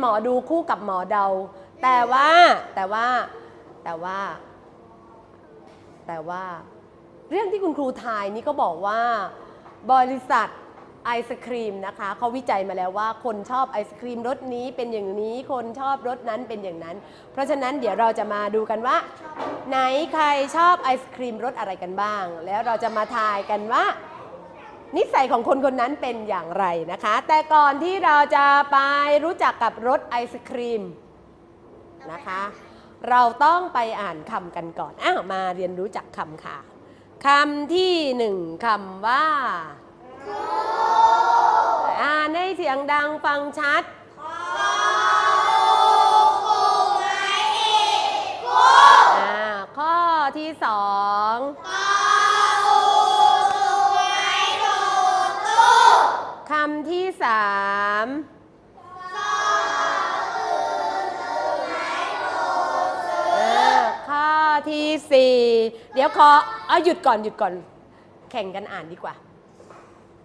หมอดูคู่กับหมอเดา แต่ว่าแต่ว่าแต่ว่า แต่ว่า เรื่องที่คุณครูทายนี่ก็บอกว่าบริษัทไอศครีมนะคะเขาวิจัยมาแล้วว่าคนชอบไอศครีมรสนี้เป็นอย่างนี้คนชอบรสนั้นเป็นอย่างนั้น เพราะฉะนั้นเดี๋ยวเราจะมาดูกันว่า ไหนใครชอบไอศครีมรสอะไรกันบ้าง แล้วเราจะมาทายกันว่า นิสัยของคนคนนั้นเป็นอย่างไรนะคะ แต่ก่อนที่เราจะไปรู้จักกับรสไอศครีมนะคะ เราต้องไปอ่านคำกันก่อนอ้าวมาเรียนรู้จักคำค่ะคำที่หนึ่งคำว่าอ่านให้เสียงดังฟังชัดอ่าข้อที่สอง ที่สามเออข้อที่สี่เดี๋ยวขอเอาหยุดก่อนหยุดก่อน แข่งกันอ่านดีกว่า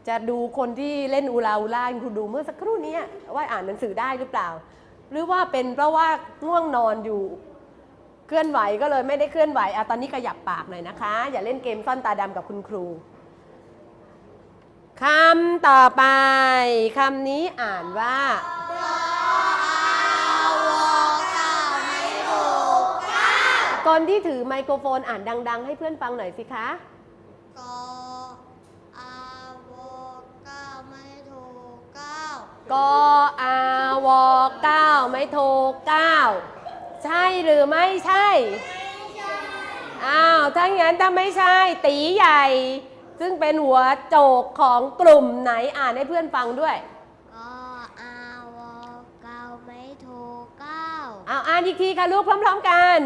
จะดูคนที่เล่นอูลาอูล่าคุณดูเมื่อสักครู่นี้ว่าอ่านหนังสือได้หรือเปล่า หรือว่าเป็นเพราะว่าง่วงนอนอยู่เคลื่อนไหวก็เลยไม่ได้เคลื่อนไหวอะตอนนี้ขยับปากหน่อยนะคะ อย่าเล่นเกมซ่อนตาดำกับคุณครู คำต่อไปคำนี้อ่านว่า คนที่ถือไมโครโฟนอ่านดัง ๆ ให้เพื่อนฟังหน่อยสิคะกอาวเก้าไม่ถูกเก้ากอาวเก้าไม่โทรเก้าใช่หรือไม่ใช่ อ้าว ถ้างั้นถ้าไม่ใช่ ตีใหญ่ ซึ่งเป็นหัวโจกของกลุ่มไหนอ่านให้เพื่อนฟังด้วยกออาวเก้าไม่ถูกเก้าอ้าวอ่านอีกทีค่ะลูกพร้อม ๆกัน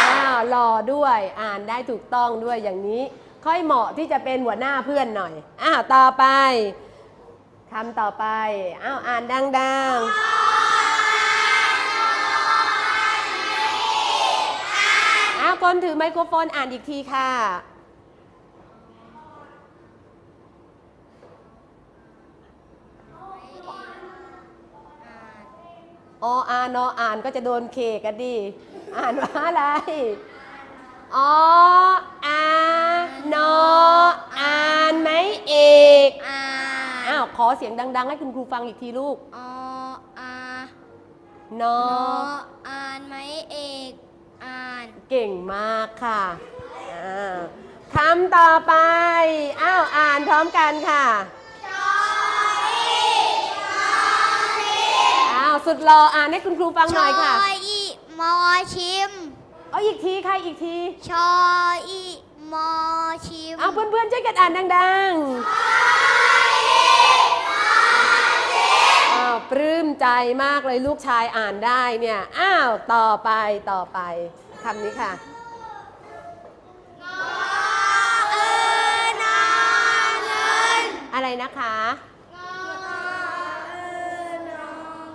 อ้าวหล่อด้วยอ่านได้ถูกต้องด้วยอย่างนี้ ค่อยเหมาะที่จะเป็นหัวหน้าเพื่อนหน่อยอ้าวต่อไปคำต่อไปอ้าวอ่านดังๆาวคนถือไมโครโฟนอ่านอีกทีค่ะ ออ่านออ่านก็จะโดนเคกันดิ อ่านว่าอะไร ออานออ่านไหมเอกอ่าอ้าวขอเสียงดัง ๆ ให้คุณครูฟังอีกทีลูก ออานอ ออ่านไหมเอกอ่าน เก่งมากค่ะอ่าคำต่อไป อ้าวอ่านพร้อมกันค่ะอ้าวสุดรออ่านให้คุณครูฟังหน่อยค่ะชออีมอชิมเอาอีกทีค่ะอีกทีชออีมอชิมเอาเพื่อนๆช่วยกันอ่านดังๆอ้าวปลื้มใจมากเลยลูกชายอ่านได้เนี่ย อ้าว ต่อไปต่อไป คำนี้ค่ะเออนอเงินอะไรนะคะงอเออนอง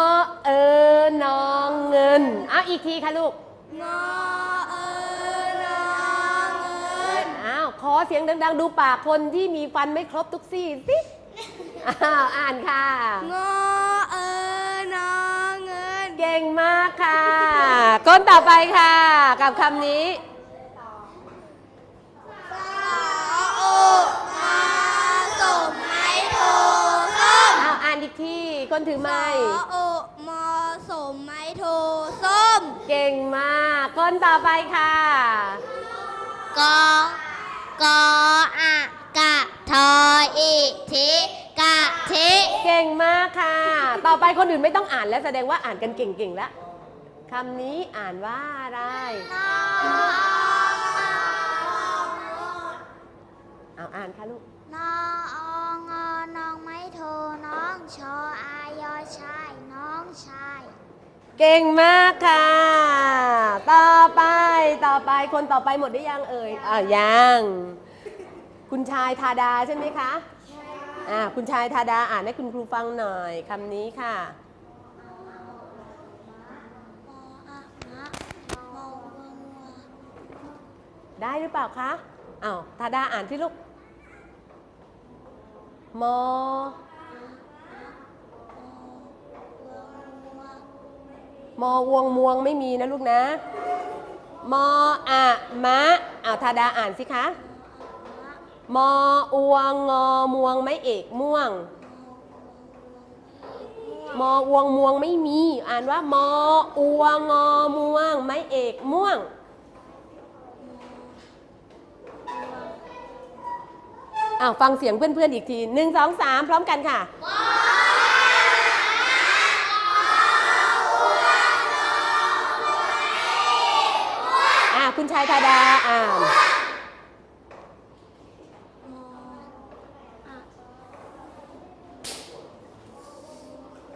อเออนองเงินเอาอีกทีค่ะลูกงอเออนองเงินอ้าวขอเสียงดัง ๆ ดูปากคนที่มีฟันไม่ครบทุกซี่สิอ้าวอ่านค่ะงอเออนองเงิน เก่งมากค่ะ ก้นต่อไปค่ะ กับคำนี้สอโอมาสมไม้โทส้มอ้าวอ่านอีกที คนถือไม้สอโอมอสมไม้โทส้ม เก่งมาก คนต่อไปค่ะ กอกออะกะทออีทิกะทิ เก่งมากค่ะ ต่อไปคนอื่นไม่ต้องอ่านแล้วแสดงว่าอ่านกันเก่งๆแล้ว คำนี้อ่านว่าอะไรเอาอ่านค่ะลูกนอองอนองไม้โทน้องชออายอชายน้องชาย เก่งมากค่ะ ต่อไปต่อไปคนต่อไปหมดได้ยังเอ่ยอ่ายัง คุณชายทาดาใช่ไหมคะอ่าคุณชายทาดาอ่านให้คุณครูฟังหน่อยคำนี้ค่ะ มออะมะมอวังวะ ได้หรือเปล่าคะอ้าวทาดาอ่านที่ลูกมอมอวงมวงไม่มีนะลูกนะ มออะมะเอ้าทาดาอ่านสิคะ มออวงงอมวงไม่เอกม่วง มอวงมวงไม่มี อ่านว่ามออวงงอมวงไม่เอกม่วง อ้าวฟังเสียงเพื่อนๆอีกทีหนึ่งสองสามพร้อมกันค่ะอ่าคุณชายธาดาอ่าน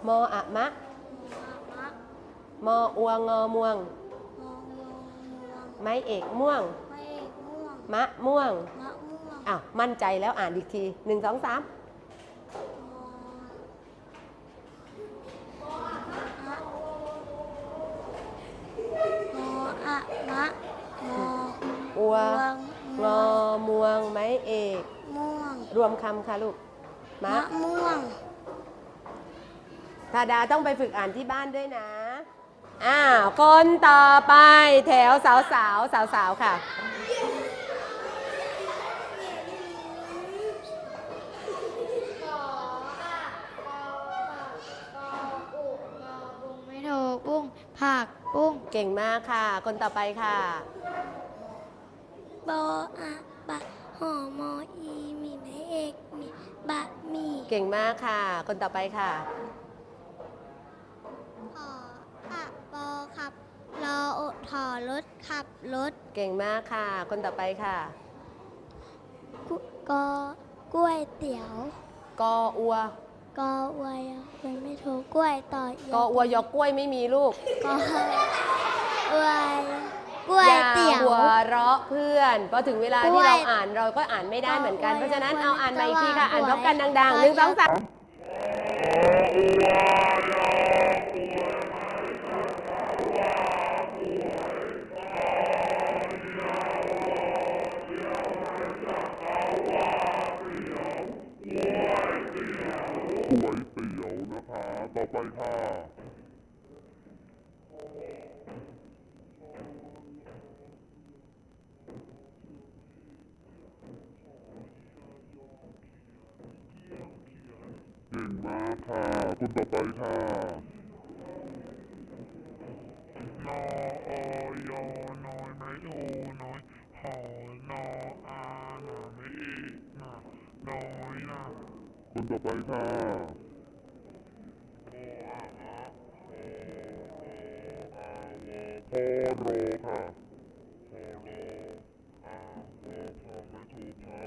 มออะมะ มออวงงอม่วง ไม้เอกม่วง มะม่วง อ้าวมั่นใจแล้วอ่านอีกทีหนึ่งสองสามอวงอม่วงไม้เอก ม่วง รวมคำค่ะลูก มะม่วงธาดาต้องไปฝึกอ่านที่บ้านด้วยนะ อ้าว คนต่อไปแถวสาวสาวสาวสาวค่ะ ไม่โทปุ้ง ผักปุ้งเก่งมากค่ะ คนต่อไปค่ะบออะบะหอมออีมีไม้เอกมีบะหมี่เก่งมากค่ะ คนต่อไปค่ะขออะบอขับรออถอรถขับรถเก่งมากค่ะ คนต่อไปค่ะกุกอกล้วยเตี๋ยวกออัว กออวยเป็นไม่ถูกกล้วยต่อยกออัวยอกกล้วยไม่มีลูกกออวยกล้วยเตี๋อายว หัวเราะเพื่อนพอถึงเวลากล้ที่วยเราอ่านเราก็อ่านไม่ได้เหมือนกันกล้วยเพราะฉะนั้นกล้วยเอาอ่านใหม่อีกทีค่ะกล้วยอ่านพร้อมกันกล้วยดังๆหนึ่งสองสาม ไปค่ะเก่งมากค่ะคุณต่อไปค่ะนอออยน้อยไม่โทน้อยหอนออาหนาไม่เอกนะน้อยนะคุณต่อไปค่ะ โออะมะโอโออาวอพอโรค่ะพอโลอาวอพอไม่ถูกเขา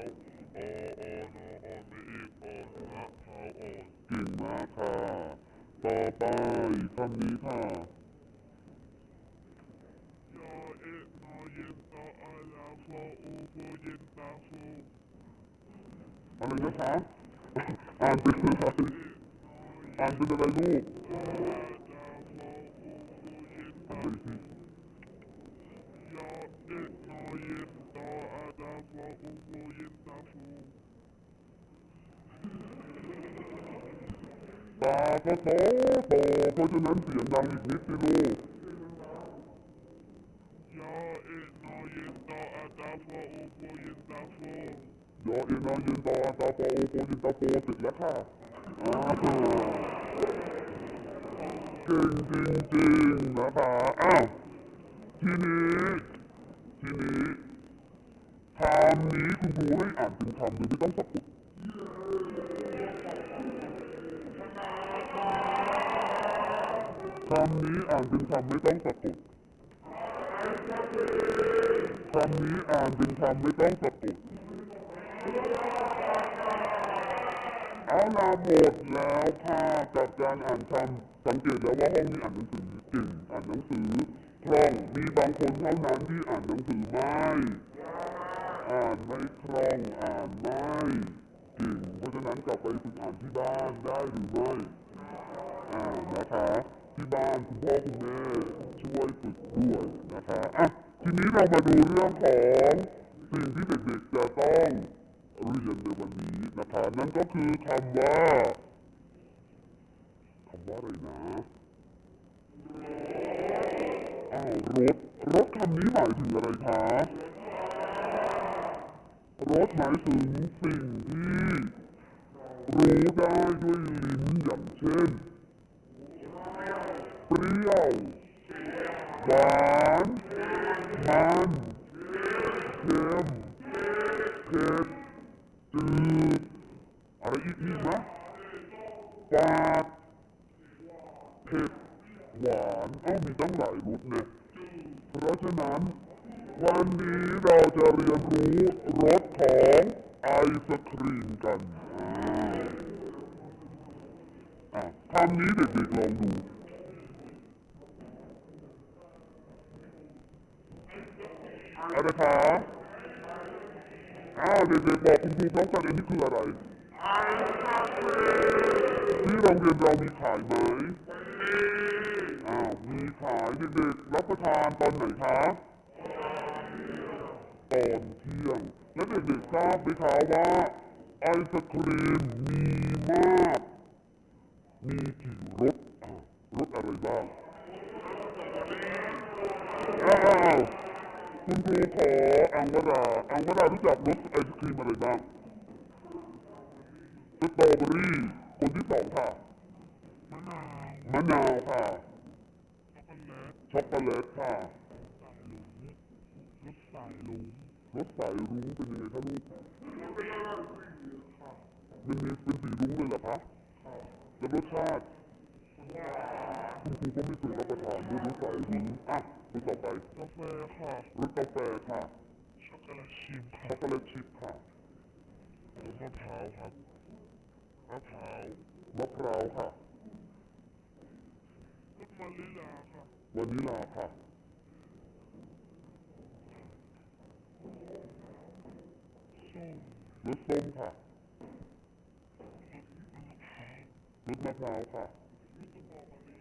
โอโอนออไม่เอกออนะเขาโอนเก่งมากค่ะ ต่อไปคำนี้ค่ะยอเอะนอเย็นตออาลาโฟอูโฟเย็นตาโฟอะไรนะคะ อ่านเป็นอะไร อ่านเป็นอะไรลูกอาดาโฟอูโฟ เย็น อ่า ตาน ไปสิ ยอเอะนอเย็นตออาดาโฟอูโฟเย็นตาโฟ ตาก็โตโตเพราะฉะนั้นเสียงดังอีกนิดสิลูก ยอเอะนอเย็นตออาดาโฟอูโฟเย็นตาโฟ ยอเอ็นอเย็นตออาตาโปโอโปยินตาโปเสร็จแล้วค่ะอ่า เก่งจริงๆนะคะอ้าวทีนี้ทีนี้คำนี้คุณครูให้อ่านเป็นคำโดยไม่ต้องสะกดคำนี้อ่านเป็นคำไม่ต้องสะกดคำนี้อ่านเป็นคำไม่ต้องสะกด เอาลาหมดแล้วค่ะกับการอ่านคำสังเกตแล้วว่าห้องนี้อ่านหนังสือเก่งอ่านหนังสือคล่องมีบางคนเท่านั้นที่อ่านหนังสือไม่อ่านไม่คล่องอ่านไม่เก่งเพราะฉะนั้นกลับไปฝึกอ่านที่บ้านได้หรือไม่อ่านนะคะที่บ้านคุณพ่อคุณแม่ช่วยฝึกด้วยนะคะอะทีนี้เรามาดูเรื่องของสิ่งที่เด็กๆจะต้อง เรียนในวันนี้นะคะนั่นก็คือคำว่าคำว่าอะไรนะอ้าวรถรถคำนี้หมายถึงอะไรคะรสหมายถึงสิ่งที่รู้ได้ด้วยลิ้นอย่างเช่นเปรี้ยวหวานมันเค็มเผ็ด จืดอะไรอีกมีไหมฝาดเผ็ดหวานเอ้ามีตั้งหลายรสเนี่ยเพราะฉะนั้น วันนี้เราจะเรียนรู้รสของไอศครีมกันอะคำนี้เด็กๆลองดูอะไรคะ อ้าวเด็กๆบอกคุณครูพร้อมกันอันนี้คืออะไรที่โรงเรียนเรามีขายไหมอ้าวมีขายเด็กๆรับประทานตอนไหนคะตอนเที่ยง และเด็กๆทราบไหมคะว่าไอศครีมมีมาก มีกี่รสรสอะไรบ้างอ้าว คุณครูขออังวราอังวรารู้จักรสไอศครีมอะไรบ้างสตรอเบอรี่คนที่สองค่ะ มะนาว มะนาวค่ะ ช็อกโกแลตช็อกโกแลตค่ะรสสายลุงรถสายรุ้งเป็นยังไงคะลูกมันมีเป็นสีรุ้งเลยเหรอคะแล้วรสชาติ คุณครูก็ไม่เคยรับประทานด้วยรสสายรุ้งอะรสต่อไปกาแฟค่ะรสกาแฟค่ะช็อกโกแลตชิมค่ะช็อกโกแลตชิพค่ะรสมะพร้าวครับมะพร้าวมะพร้าวค่ะรสวานิลาค่ะวานิลาค่ะส้มรสส้มค่ะรสมะพร้าวค่ะร